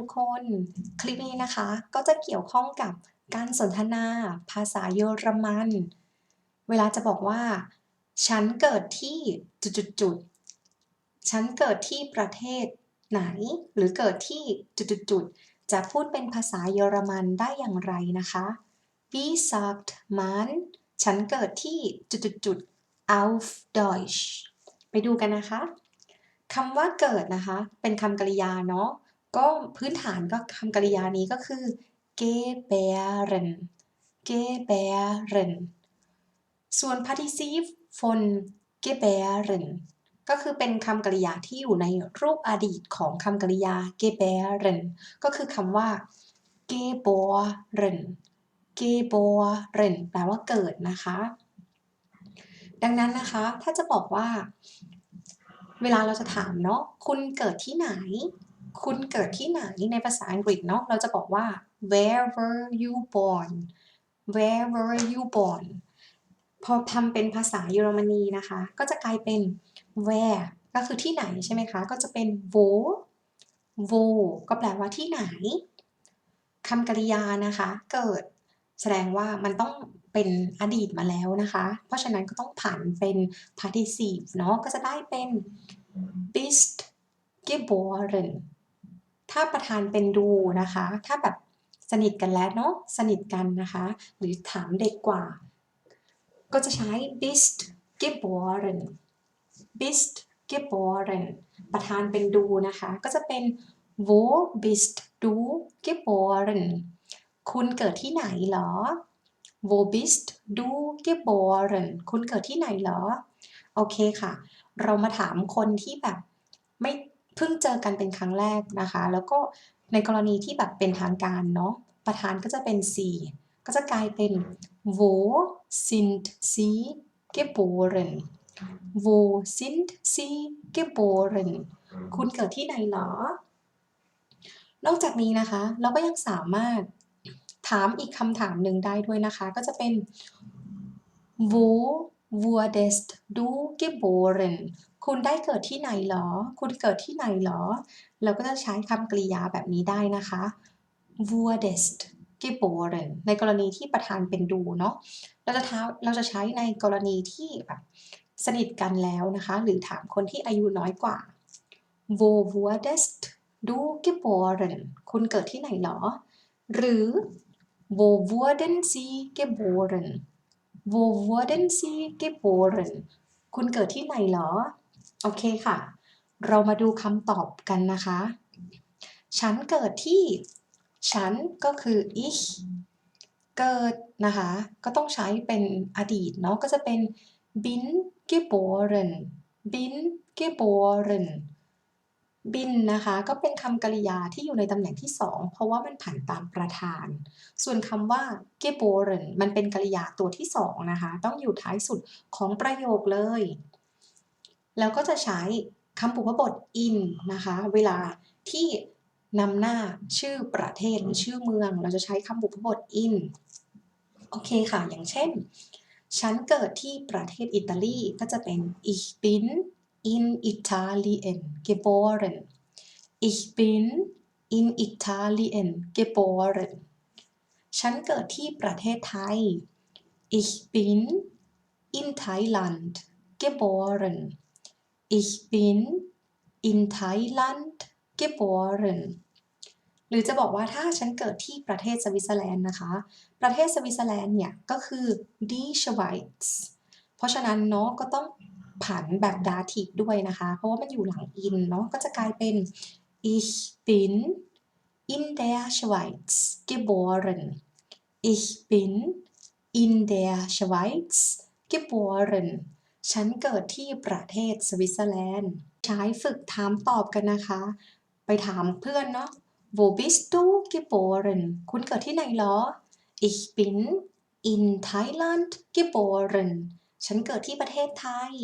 ทุกคนคลิปนี้นะคะก็จะเกี่ยวข้องกับการสนทนา ภาษาเยอรมัน เวลาจะบอกว่า ฉันเกิดที่จุดๆๆฉันเกิดที่ประเทศไหน หรือเกิดที่จุดๆๆจะพูดเป็นภาษาเยอรมันได้อย่างไรนะคะ Wie sagt man ฉันเกิดที่จุดๆๆ auf Deutsch ไปดูกันนะคะคำว่าเกิดนะคะ เป็นคำกริยาเนาะ ก็พื้นฐานก็คำกริยานี้ก็คือ gebären gebären ส่วน participle von gebären ก็คือเป็นคำกริยาที่อยู่ในรูปอดีตของคำกริยา gebären ก็คือคำว่า geboren geboren แปลว่าเกิดนะคะ ดังนั้นนะคะถ้าจะบอกว่า เวลาเราจะถามเนาะคุณเกิดที่ไหน คุณเกิดที่ไหนในภาษาอังกฤษเนาะเราจะบอกว่า where were you born where were you born พอทำเป็นภาษาเยอรมนีนะคะ ก็จะกลายเป็น where ก็คือที่ไหนใช่ไหมคะ ก็จะเป็น wo wo ก็แปลว่าที่ไหนคำกริยานะคะ เกิดแสดงว่ามันต้องเป็นอดีตมาแล้วนะคะ เพราะฉะนั้นก็ต้องผันเป็น participle เนาะก็จะได้เป็น bist geboren ถ้าประธานเป็นดูนะคะ ถ้าแบบสนิทกันแล้วเนาะสนิทกันนะคะ หรือถามเด็กกว่า ก็จะใช้ bist geboren bist geboren ประธานเป็นดูนะคะ ก็จะเป็น wo bist du geboren คุณเกิดที่ไหนเหรอ wo bist du geboren คุณเกิดที่ไหนเหรอ โอเคค่ะ เรามาถามคนที่แบบไม่ เพิ่งเจอกันเป็นครั้งแรกนะคะ แล้วก็ในกรณีที่แบบเป็นทางการเนาะประธานก็จะเป็น sie ก็จะกลายเป็น wo sind sie geboren wo sind sie geboren คุณเกิดที่ไหนเหรอ นอกจากนี้นะคะ เราก็ยังสามารถถามอีกคำถามหนึ่งได้ด้วยนะคะ ก็จะเป็น wo wurdest du geboren คุณได้เกิดที่ไหนเหรอ คุณเกิดที่ไหนเหรอ เราก็จะใช้คำกริยาแบบนี้ได้นะคะ wurdest geboren ในกรณีที่ประธานเป็นดูเนาะ เราจะท้าเราจะใช้ในกรณีที่แบบสนิทกันแล้วนะคะ หรือถามคนที่อายุน้อยกว่า wo wurdest du geboren คุณเกิดที่ไหนเหรอ หรือ wo wurden sie geboren wo wurden sie geboren คุณเกิดที่ไหนเหรอ โอเคค่ะ เรามาดูคำตอบกันนะคะ ฉันเกิดที่ ฉันก็คือ ich เกิดนะคะ ก็ต้องใช้เป็นอดีตเนาะ ก็จะเป็น bin geboren bin geboren bin นะคะก็เป็นคำกริยาที่อยู่ในตำแหน่งที่ 2 เพราะว่ามันผันตามประธาน ส่วนคำว่า geboren มันเป็นกริยาตัวที่ 2 นะคะ ต้องอยู่ท้ายสุดของประโยคเลย แล้วก็จะใช้คำผูกพบท in นะคะ เวลาที่นำหน้าชื่อประเทศหรือชื่อเมือง เราจะใช้คำผูกพบท in โอเคค่ะ อย่างเช่น ฉันเกิดที่ประเทศอิตาลีก็จะเป็น ich bin in Italien geboren ich bin in Italien geboren ฉันเกิดที่ประเทศไทย ich bin in Thailand geboren ich bin in Thailand geboren หรือจะบอกว่าถ้าฉันเกิดที่ประเทศสวิตเซอร์แลนด์นะคะ ประเทศสวิตเซอร์แลนด์เนี่ยก็คือ die Schweiz เพราะฉะนั้นเนาะก็ต้อง ผันแบบดาทิกด้วยนะคะ เพราะว่ามันอยู่หลัง in เนาะก็จะกลายเป็น ich bin in der Schweiz geboren ich bin in der Schweiz geboren ฉันเกิดที่ประเทศสวิตเซอร์แลนด์ ใช้ฝึกถามตอบกันนะคะ ไปถามเพื่อนเนาะ wo bist du geboren คุณเกิดที่ไหนเหรอ ich bin in Thailand geboren ฉันเกิดที่ประเทศไทย